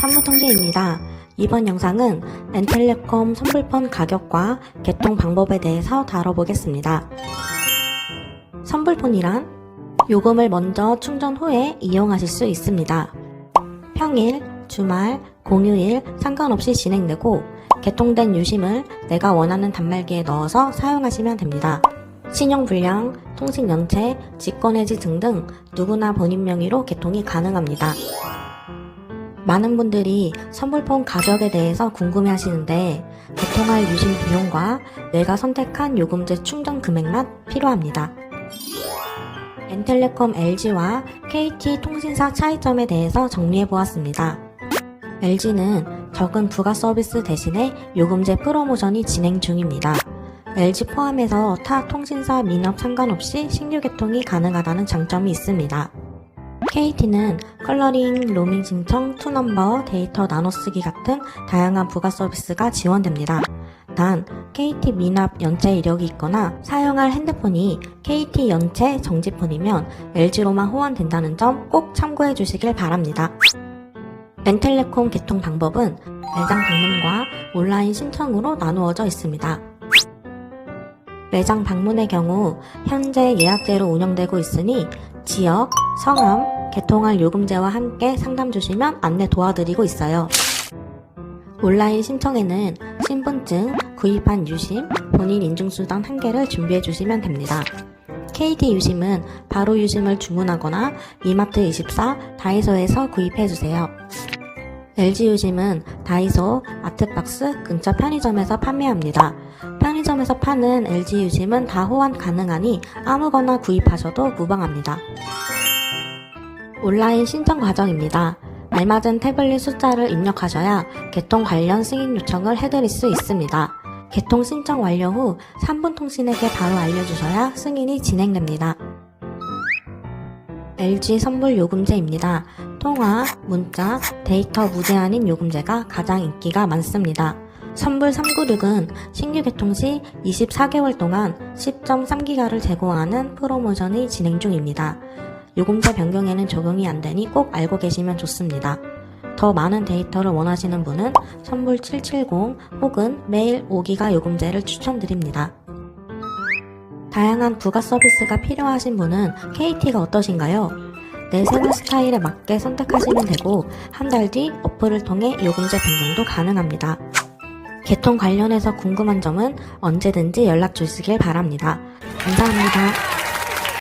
산부통계입니다. 이번 영상은 엔텔레콤 선불폰 가격과 개통 방법에 대해서 다뤄보겠습니다. 선불폰이란 요금을 먼저 충전 후에 이용하실 수 있습니다. 평일, 주말, 공휴일 상관없이 진행되고 개통된 유심을 내가 원하는 단말기에 넣어서 사용하시면 됩니다. 신용 불량, 통신 연체, 직권 해지 등등 누구나 본인 명의로 개통이 가능합니다. 많은 분들이 선불폰 가격에 대해서 궁금해 하시는데 개통할 유심 비용과 내가 선택한 요금제 충전 금액만 필요합니다. 엔텔레콤 LG와 KT 통신사 차이점에 대해서 정리해 보았습니다. LG는 적은 부가 서비스 대신에 요금제 프로모션이 진행 중입니다. LG 포함해서 타 통신사 민업 상관없이 신규 개통이 가능하다는 장점이 있습니다. KT는 컬러링, 로밍 신청, 투넘버, 데이터 나눠쓰기 같은 다양한 부가 서비스가 지원됩니다. 단, KT 미납 연체 이력이 있거나 사용할 핸드폰이 KT 연체 정지폰이면 LG로만 호환된다는 점 꼭 참고해 주시길 바랍니다. 엔텔레콤 개통 방법은 매장 방문과 온라인 신청으로 나누어져 있습니다. 매장 방문의 경우 현재 예약제로 운영되고 있으니 지역, 성함, 개통할 요금제와 함께 상담 주시면 안내 도와드리고 있어요. 온라인 신청에는 신분증, 구입한 유심, 본인 인증수단 한 개를 준비해 주시면 됩니다. KT 유심은 바로 유심을 주문하거나 이마트24, 다이소에서 구입해 주세요. LG 유심은 다이소, 아트박스, 근처 편의점에서 판매합니다. 편의점에서 파는 LG 유심은 다 호환 가능하니 아무거나 구입하셔도 무방합니다. 온라인 신청 과정입니다. 알맞은 태블릿 숫자를 입력하셔야 개통 관련 승인 요청을 해드릴 수 있습니다. 개통 신청 완료 후 3분 통신에게 바로 알려주셔야 승인이 진행됩니다. LG 선불 요금제입니다. 통화, 문자, 데이터 무제한인 요금제가 가장 인기가 많습니다. 선불 396은 신규 개통 시 24개월 동안 10.3기가를 제공하는 프로모션이 진행 중입니다. 요금제 변경에는 적용이 안 되니 꼭 알고 계시면 좋습니다. 더 많은 데이터를 원하시는 분은 선불 770 혹은 매일 5기가 요금제를 추천드립니다. 다양한 부가 서비스가 필요하신 분은 KT가 어떠신가요? 내 생활 스타일에 맞게 선택하시면 되고 한 달 뒤 어플을 통해 요금제 변경도 가능합니다. 개통 관련해서 궁금한 점은 언제든지 연락 주시길 바랍니다. 감사합니다.